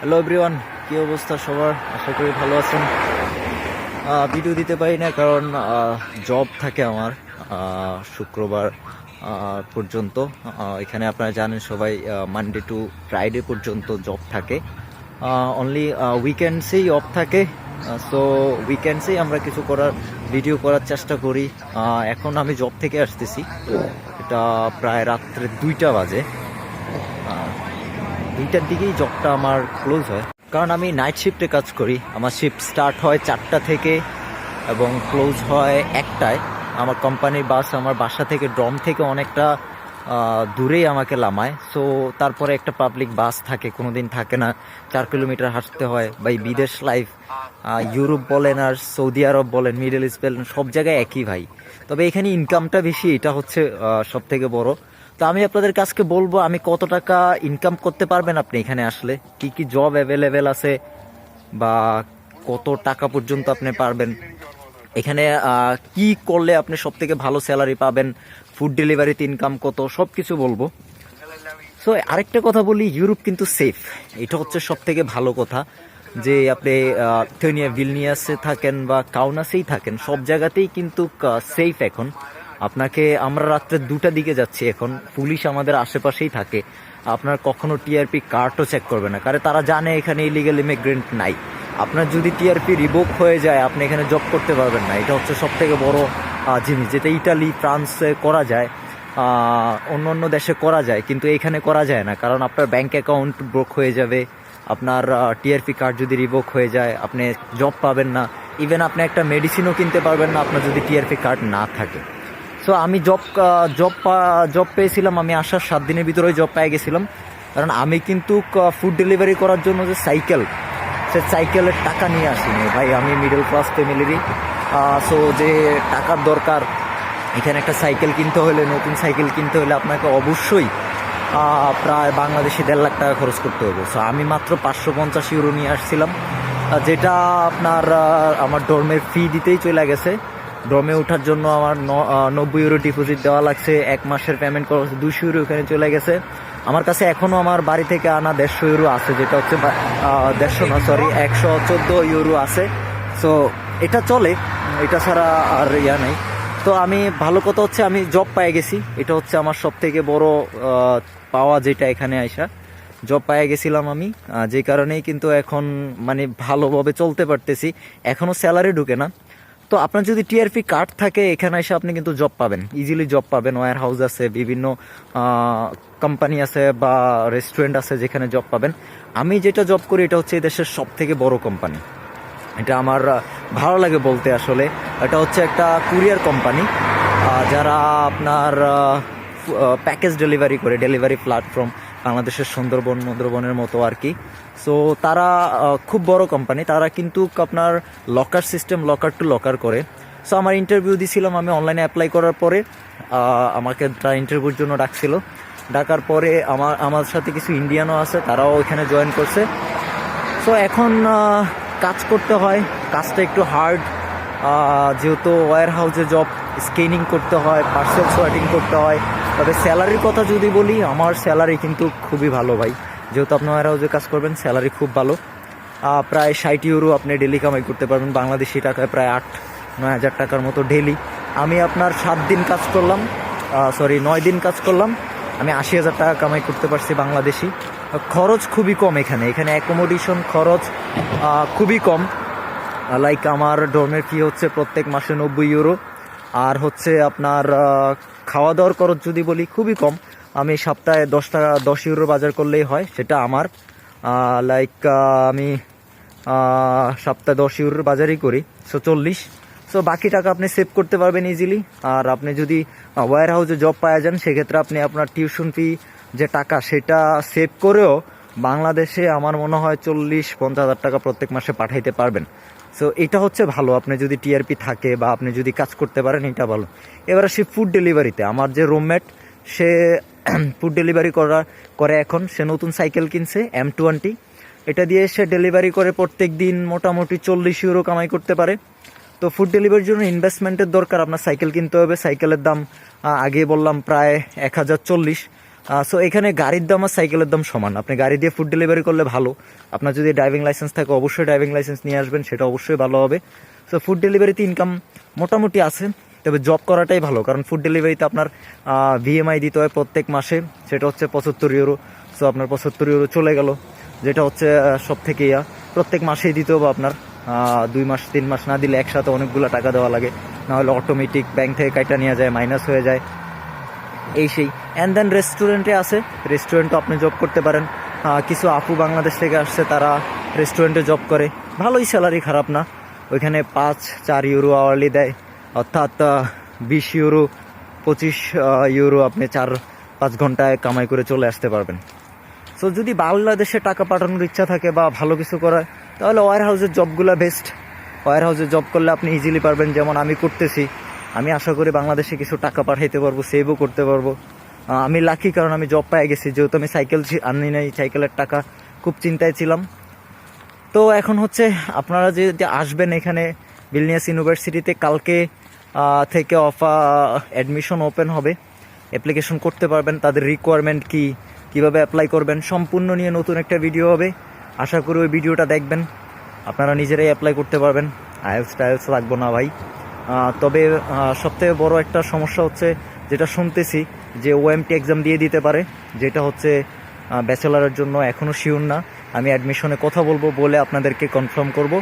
Hello everyone কি অবস্থা সবার? আশা করি ভালো আছেন। ভিডিও দিতে পারি না, কারণ জব থাকে আমার শুক্রবার পর্যন্ত। এখানে আপনারা জানেন সবাই মানডে টু ফ্রাইডে পর্যন্ত জব থাকে। অনলি উইকেন্ডসেই অফ থাকে। সো উইকেন্ডসেই আমরা কিছু করার ভিডিও করার চেষ্টা করি। এখন আমি জব থেকে আসতেছি। এটা প্রায় রাত্রে দুইটা বাজে। দুইটার দিকেই জবটা আমার ক্লোজ হয়। কারণ আমি নাইট শিফটে কাজ করি। আমার শিফট স্টার্ট হয় চারটা থেকে এবং ক্লোজ হয় একটায়। আমার কোম্পানির বাস আমার বাসা থেকে ড্রম থেকে অনেকটা দূরেই আমাকে লামায় সো তারপরে একটা পাবলিক বাস থাকে কোনো দিন থাকে না। চার কিলোমিটার হাঁটতে হয়। বা এই বিদেশ লাইফ ইউরোপ বলেন আর সৌদি আরব বলেন মিডল ইস্ট বলেন, সব জায়গায় একই ভাই। তবে এখানে ইনকামটা বেশি, এটা হচ্ছে সব থেকে বড়। তো আমি আপনাদের কাছকে বলব, আমি কত টাকা ইনকাম করতে পারবেন আপনি এখানে আসলে? কি কি জব অ্যাভেলেবেল আছে? বা কত টাকা পর্যন্ত আপনি পারবেন? এখানে কি করলে আপনি সব থেকে ভালো স্যালারি পাবেন? ফুড ডেলিভারিতে ইনকাম কত? সব কিছু বলব। সো আরেকটা কথা বলি ইউরোপ কিন্তু সেফ এটা হচ্ছে সব থেকে ভালো কথা, যে আপনি থেনিয়া ভিলনিয়াসে থাকেন বা কাউনাসেই থাকেন, সব জায়গাতেই কিন্তু সেফ এখন। আপনাকে আমরা রাত্রে দুটা দিকে যাচ্ছি এখন। পুলিশ আমাদের আশেপাশেই থাকে। আপনার কখনো টিআরপি কার্ডও চেক করবে না। কারণ তারা জানে এখানে ইলিগাল ইমিগ্রেন্ট নাই। আপনার যদি টিআরপি রিভোক হয়ে যায়, আপনি এখানে জব করতে পারবেন না। এটা হচ্ছে সব থেকে বড় জিনিস। যেটা ইটালি ফ্রান্সে করা যায় অন্য অন্য দেশে করা যায়, কিন্তু এখানে করা যায় না। কারণ আপনার ব্যাংক অ্যাকাউন্ট ব্রোক হয়ে যাবে। আপনার টিআরপি কার্ড যদি রিভোক হয়ে যায়, আপনি জব পাবেন না। ইভেন আপনি একটা মেডিসিনও কিনতে পারবেন না, আপনার যদি টিআরপি কার্ড না থাকে। সো আমি জব জব জব পেয়েছিলাম, আমি আসার সাত দিনের ভিতরে জব পেয়ে গেছিলাম। কারণ আমি কিন্তু ফুড ডেলিভারি করার জন্য যে সাইকেল সে সাইকেলের টাকা নিয়ে আসিনি। ভাই, আমি মিডল ক্লাস ফ্যামিলিরই সো যে টাকার দরকার, এখানে একটা সাইকেল কিনতে হলে, নতুন সাইকেল কিনতে হলে আপনাকে অবশ্যই প্রায় বাংলাদেশে দেড় লাখ টাকা খরচ করতে হবে। সো আমি মাত্র পাঁচশো পঞ্চাশ ইউরো নিয়ে আসছিলাম, যেটা আপনার আমার ডর্মের ফি দিতেই চলে গেছে। ড্রমে ওঠার জন্য আমার নব্বই ইউরো ডিপোজিট দেওয়া লাগছে। এক মাসের পেমেন্ট করা হচ্ছে দুশো ইউরো ওখানে চলে গেছে। আমার কাছে এখনও আমার বাড়ি থেকে আনা দেড়শো ইউরো আছে, যেটা হচ্ছে দেড়শো না সরি একশো চোদ্দ ইউরো আছে। সো এটা চলে, এটা ছাড়া আর ইয়া নেই। তো আমি, ভালো কথা হচ্ছে আমি জব পেয়ে গেছি। এটা হচ্ছে আমার সব থেকে বড় পাওয়া যেটা এখানে আইসা। জব পেয়ে গেছিলাম আমি যে কারণেই কিন্তু এখন মানে ভালোভাবে চলতে পারতেছি। এখনও স্যালারি ঢুকে না। তো আপনার যদি টিআরপি কার্ড থাকে, এখানে এসে আপনি কিন্তু জব পাবেন। ইজিলি জব পাবেন। ওয়ার হাউস আছে, বিভিন্ন কোম্পানি আছে বা রেস্টুরেন্ট আছে যেখানে জব পাবেন। আমি যেটা জব করি, এটা হচ্ছে এই দেশের সব থেকে বড় কোম্পানি এটা আমার ভালো লাগে বলতে আসলে। এটা হচ্ছে একটা কুরিয়ার কোম্পানি যারা আপনার প্যাকেজ ডেলিভারি করে ডেলিভারি প্ল্যাটফর্ম বাংলাদেশের সুন্দরবন, মন্দ্রবনের মতো আর কি। সো তারা খুব বড় কোম্পানি তারা কিন্তু আপনার locker system locker to locker করে। সো আমার ইন্টারভিউ দিছিলাম আমি অনলাইনে অ্যাপ্লাই করার পরে আমাকে তারা ইন্টারভিউর জন্য ডাকছিল। ডাকার পরে আমার আমার সাথে কিছু ইন্ডিয়ানও আছে, তারাও ওইখানে জয়েন করছে। সো এখন কাজ করতে হয়, কাজটা একটু হার্ড যেহেতু ওয়ার হাউসে জব স্কেনিং করতে হয় পার্সেল সোয়াটিং করতে হয় তবে স্যালারির কথা যদি বলি, আমার স্যালারি কিন্তু খুবই ভালো ভাই। যেহেতু আপনারাও যে কাজ করবেন, স্যালারি খুব ভালো। প্রায় ষাট ইউরো আপনি ডেলি কামাই করতে পারবেন। বাংলাদেশি টাকায় প্রায় আট, নয় হাজার টাকার মতো ডেলি আমি আপনার সাত দিন কাজ করলাম সরি নয় দিন কাজ করলাম। আমি আশি হাজার টাকা কামাই করতে পারছি বাংলাদেশি। খরচ খুবই কম এখানে। এখানে অ্যাকোমোডেশন খরচ খুবই কম। লাইক আমার ডর্মের ফি হচ্ছে প্রত্যেক মাসে নব্বই ইউরো। আর হচ্ছে আপনার খাওয়া দাওয়ার খরচ যদি বলি, খুবই কম। আমি সপ্তাহে দশ টাকা, দশ ইউরো বাজার করলেই হয়, সেটা আমার। লাইক আমি সপ্তাহে দশ ইউরোর বাজারই করি সো চল্লিশ। সো বাকি টাকা আপনি সেভ করতে পারবেন ইজিলি আর আপনি যদি ওয়ার হাউসে জব পাওয়া যান, সেক্ষেত্রে আপনি আপনার টিউশন ফি যে টাকা, সেটা সেভ করেও বাংলাদেশে আমার মনে হয় চল্লিশ, পঞ্চাশ হাজার টাকা প্রত্যেক মাসে পাঠাইতে পারবেন। সো এটা হচ্ছে ভালো। আপনি যদি টিআরপি থাকে বা আপনি যদি কাজ করতে পারেন, এটা ভালো। এবার সে ফুড ডেলিভারিতে আমার যে রুমমেট সে ফুড ডেলিভারি করা, করে এখন। সে নতুন সাইকেল কিনছে এম টোয়েন্টি এটা দিয়ে সে ডেলিভারি করে প্রত্যেক দিন মোটামুটি চল্লিশ ইউরো কামাই করতে পারে। তো ফুড ডেলিভারির জন্য ইনভেস্টমেন্টের দরকার। আপনার সাইকেল কিনতে হবে। সাইকেলের দাম আগে বললাম প্রায় এক হাজার চল্লিশ। সো এখানে গাড়ির দাম আর সাইকেলের দাম সমান। আপনি গাড়ি দিয়ে ফুড ডেলিভারি করলে ভালো। আপনার যদি ড্রাইভিং লাইসেন্স থাকে, অবশ্যই ড্রাইভিং লাইসেন্স নিয়ে আসবেন, সেটা অবশ্যই ভালো হবে। সো ফুড ডেলিভারিতে ইনকাম মোটামুটি আছে, তবে জব করাটাই ভালো, কারণ ফুড ডেলিভারিতে আপনার ভিএমআই দিতে হয় প্রত্যেক মাসে, সেটা হচ্ছে পঁচাত্তর ইউরো সো আপনার পঁচাত্তর ইউরো চলে গেল, যেটা হচ্ছে সব থেকে ইয়া। প্রত্যেক মাসেই দিতে হবে আপনার দুই মাস, তিন মাস না দিলে একসাথে অনেকগুলো টাকা দেওয়া লাগে। নাহলে অটোমেটিক ব্যাংক থেকে কাইটা নিয়ে যায় মাইনাস হয়ে যায়। এই সেই। অ্যান্ড দেন রেস্টুরেন্টে আছে। রেস্টুরেন্টও আপনি জব করতে পারেন। কিছু আপু বাংলাদেশ থেকে আসছে, তারা রেস্টুরেন্টে জব করে। ভালোই স্যালারি খারাপ না। ওইখানে পাঁচ, চার ইউরো আওয়ারলি দেয়। অর্থাৎ বিশ ইউরো পঁচিশ ইউরো আপনি চার, পাঁচ ঘন্টায় কামাই করে চলে আসতে পারবেন। সো যদি বাংলাদেশে টাকা পাঠানোর ইচ্ছা থাকে বা ভালো কিছু করার, তাহলে ওয়ার হাউসের জবগুলো বেস্ট ওয়ার হাউসে জব করলে আপনি ইজিলি পারবেন। যেমন আমি করতেছি। আমি আশা করি বাংলাদেশে কিছু টাকা পাঠাইতে পারব সেভও করতে পারব। আমি লাকি কারণ আমি জব পেয়ে গেছি, যেহেতু আমি সাইকেল আনি নাই সাইকেলের টাকা খুব চিন্তায় ছিলাম। তো এখন হচ্ছে আপনারা যে আসবেন এখানে বিলনিয়াস ইউনিভার্সিটিতে কালকে থেকে অফা অ্যাডমিশন ওপেন হবে। অ্যাপ্লিকেশন করতে পারবেন, তাদের রিকোয়ারমেন্ট কি, কীভাবে অ্যাপ্লাই করবেন, সম্পূর্ণ নিয়ে নতুন একটা ভিডিও হবে। আশা করি ওই ভিডিওটা দেখবেন, আপনারা নিজেরাই অ্যাপ্লাই করতে পারবেন। আইএলস টাইলস লাগবো না ভাই। তবে সবথেকে বড় একটা সমস্যা হচ্ছে যেটা শুনতেছি যে ওএমটি এক্সাম দিয়ে দিতে পারে, যেটা হচ্ছে ব্যাচেলারের জন্য এখনও শিওর না। আমি অ্যাডমিশনে কথা বলব বলে আপনাদেরকে কনফার্ম করব।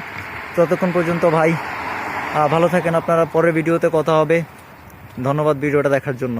ততক্ষণ পর্যন্ত ভাই ভালো থাকেন। আপনারা পরের ভিডিওতে কথা হবে। ধন্যবাদ ভিডিওটা দেখার জন্য।